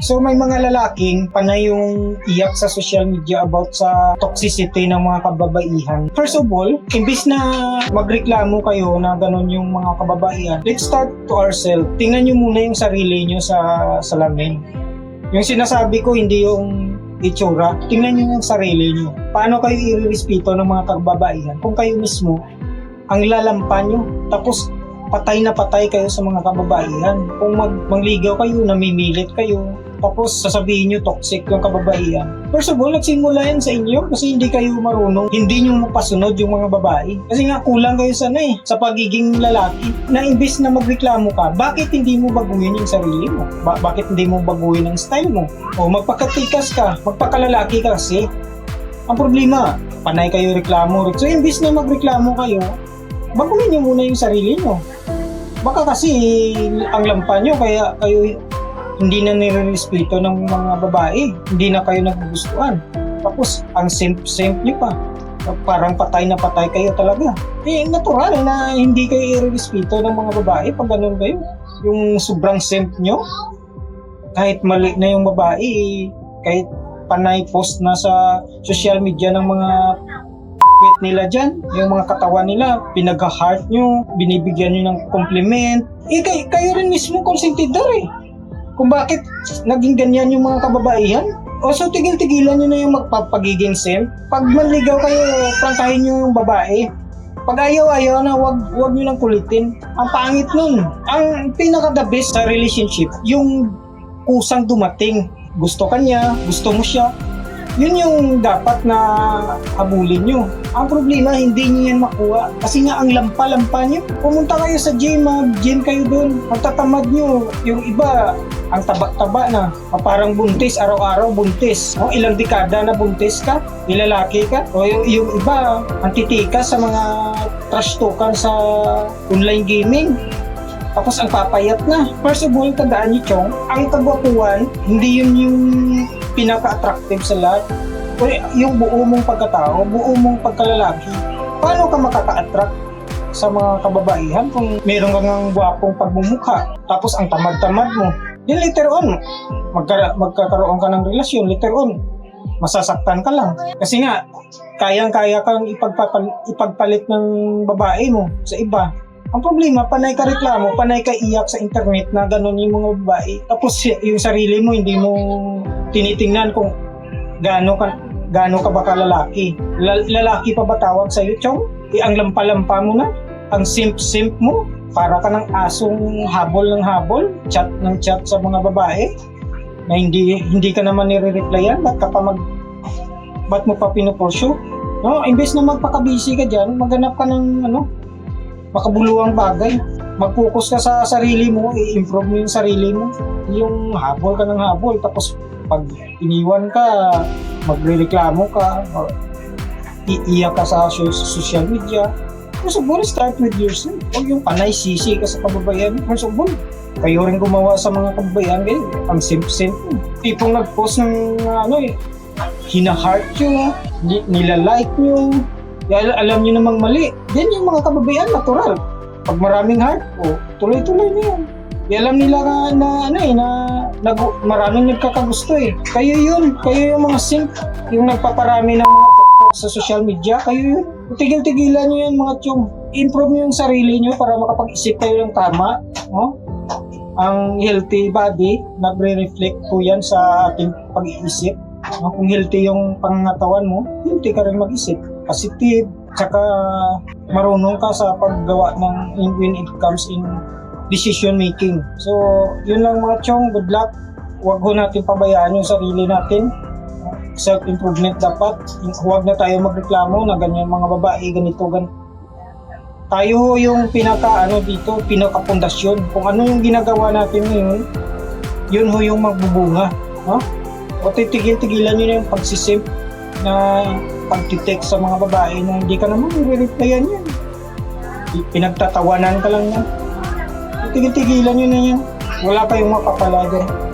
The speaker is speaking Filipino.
So may mga lalaking panay yung iyak sa social media about sa toxicity ng mga kababaihan. First of all, imbis na magreklamo kayo na ganun yung mga kababaihan, let's start to ourselves. Tingnan nyo muna yung sarili nyo sa salamin. Yung sinasabi ko, hindi yung itsura. Tingnan nyo yung sarili nyo. Paano kayo irerespeto ng mga kababaihan kung kayo mismo ang lalampan nyo. Tapos patay na patay kayo sa mga kababaihan. Kung mag mangligaw kayo, namimilit kayo, tapos sasabihin nyo toxic yung kababaihan. First of all, nagsimula yan sa inyo kasi hindi kayo marunong, hindi nyo mapasunod yung mga babae. Kasi nga kulang kayo sa na eh, sa pagiging lalaki. Na imbis na magreklamo ka, bakit hindi mo baguhin yung sarili mo? Ba- bakit hindi mo baguhin ang style mo? O magpakatikas ka, magpakalalaki ka kasi. Ang problema, panay kayo reklamo. So imbis na magreklamo kayo, baguhin nyo muna yung sarili nyo. Baka kasi ang lampan nyo kaya kayo hindi na nire-respeto ng mga babae. Hindi na kayo nagugustuhan. Tapos, ang simp-simp nyo pa. Parang patay na patay kayo talaga. Eh, natural na hindi kayo i-respeto ng mga babae pag ganun kayo. Yung sobrang simp nyo, kahit mali na yung babae, kahit panay post na sa social media ng mga wit nila dyan, yung mga katawan nila, pinag-heart nyo, binibigyan nyo ng compliment. Eh, kayo, kayo rin mismo konsentidor eh. Kung bakit naging ganyan yung mga kababaihan. O so tigil-tigilan nyo na yung magpapagiging sim. Pag manligaw kayo, prangkahin nyo yung babae. Pag ayaw-ayaw na, wag, wag nyo lang kulitin. Ang pangit nun. Ang pinaka-the best sa relationship, yung kusang dumating. Gusto ka niya, gusto mo siya, yun yung dapat na habulin nyo. Ang problema, hindi nyo yan makuha. Kasi nga, ang lampa-lampa nyo. Pumunta kayo sa gym, mag-gym kayo doon. Magtatamad nyo. Yung iba, ang taba-taba na. Parang buntis, araw-araw buntis. O, ilang dekada na buntis ka, ilalaki ka. O yung, yung iba, ang titikas sa mga trash talkan sa online gaming. Tapos ang papayat na. First of all, tandaan niyo, Chong, ang kagwapuan, hindi yun yung pinaka-attractive sa lahat. Kundi yung buo mong pagkatao, buo mong pagkalalaki. Paano ka makaka-attract sa mga kababaihan kung meron kang ang gwapong pagmumukha, tapos ang tamad-tamad mo. Then later on, magka, magkakaroon ka ng relasyon, later on, masasaktan ka lang. Kasi nga, kayang-kaya kang ipagpapal- ipagpalit ng babae mo sa iba. Ang problema, panay ka reklamo, panay ka iyak sa internet na gano'n yung mga babae. Tapos yung sarili mo, hindi mo tinitingnan kung gaano ka, gaano ka ba kalalaki. La- lalaki pa ba tawag sa'yo, Chong? Eh, ang lampa-lampa mo na, ang simp-simp mo, para ka ng asong habol ng habol, chat ng chat sa mga babae, na hindi hindi ka naman nire-replyan, ba't ka pa mag, ba't mo pa pinupursyo? No, imbes na magpaka-busy ka dyan, maghanap ka ng ano, makabuluhang bagay. Mag-focus ka sa sarili mo, i-improve mo yung sarili mo. Yung habol ka ng habol, tapos pag iniwan ka, magre-reklamo ka, or iiyak ka sa so- social media. First of start with yourself. Huwag yung panay sisi ka sa kababayan. First of all, kayo rin gumawa sa mga kababayan kayo. Ang simp-simp. Tipong nag-post ng ano eh, hina-heart nyo, ni- nila-like nyo, Al- alam nyo namang mali. Then yung mga kababayan, natural. Pag maraming heart, oh, tuloy-tuloy na yun. Di alam nila na, na ano eh, na, na maraming nagkakagusto eh. Kayo yun, kayo yung mga simp, yung nagpaparami ng mga sa social media, kayo yun. Tigil-tigilan nyo yan mga tiyong. Improve nyo yung sarili nyo para makapag-isip kayo ng tama. No? Ang healthy body, nagre-reflect po yan sa ating pag-iisip. No? Kung healthy yung pangangatawan mo, healthy ka rin mag-isip. Positive, tsaka marunong ka sa paggawa ng when it comes in decision making. So, yun lang mga chong, good luck. Huwag ho natin pabayaan yung sarili natin. Self-improvement dapat. Huwag na tayo magreklamo na ganyan mga babae, ganito, ganito. Tayo yung pinaka ano dito, pinaka pundasyon. Kung ano yung ginagawa natin ngayon, yun ho yung magbubunga. No? O titigil-tigilan nyo na yung pagsisimp na pagtitext sa mga babae na hindi ka naman i-replyan yan. Pinagtatawanan ka lang yan. Tigil-tigilan nyo na yan. Wala kayong mapapala dyan.